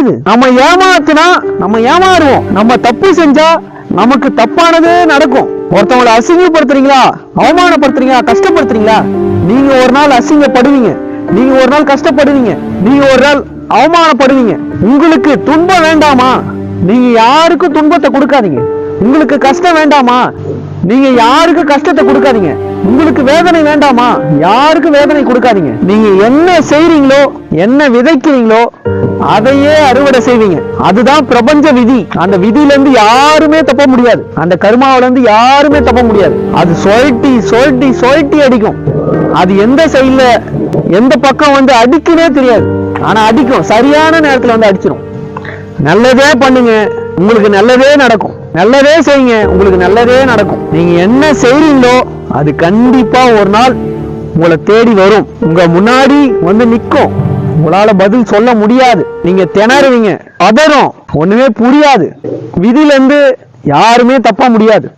இது நம்ம ஏமாத்துனா நம்ம ஏமாறுவோம். நம்ம தப்பு செஞ்சா நமக்கு தப்பானதே நடக்கும். ஒருத்தவங்களை அசிங்கப்படுத்துறீங்களா? அவமானப்படுத்துறீங்களா? கஷ்டப்படுத்துறீங்களா? நீங்க ஒரு நாள் அசிங்கப்படுவீங்க. நீங்க ஒரு நாள் கஷ்டப்படுவீங்க. நீங்க ஒரு நாள் அவமானப்படுவீங்க. உங்களுக்கு துன்பம் வேண்டாமா? நீங்க யாருக்கும் துன்பத்தை கொடுக்காதீங்க. உங்களுக்கு கஷ்டம் வேண்டாமா? நீங்க யாருக்கு கஷ்டத்தை கொடுக்காதீங்க. உங்களுக்கு வேதனை வேண்டாமா? யாருக்கும் வேதனை கொடுக்காதீங்க. நீங்க என்ன செய்றீங்களோ என்ன விதைக்கிறீங்களோ அதையே அறுவடை செய்வீங்க. அதுதான் பிரபஞ்ச விதி. அந்த விதியில இருந்து யாருமே தப்ப முடியாது. அந்த கருமாவில இருந்து யாருமே தப்ப முடியாது. அது சொழட்டி சொழட்டி சொழட்டி அடிக்கும். அது எந்த சைட்ல எந்த பக்கம் வந்து அடிக்குனே தெரியாது. ஆனா அடிக்கும். சரியான நேரத்துல வந்து அடிச்சிடும் நல்லதே பண்ணுங்க. உங்களுக்கு நல்லதே நடக்கும். நல்லதே செய்யுங்க. உங்களுக்கு நல்லதே நடக்கும். நீங்க என்ன செய்றீங்களோ அது கண்டிப்பா ஒரு நாள் உங்களை தேடி வரும். உங்க முன்னாடி வந்து நிக்கும். உங்களால பதில் சொல்ல முடியாது. நீங்க திணறுவீங்க. பதறும் ஒண்ணுமே புரியாது. விதியில இருந்து யாருமே தப்ப முடியாது.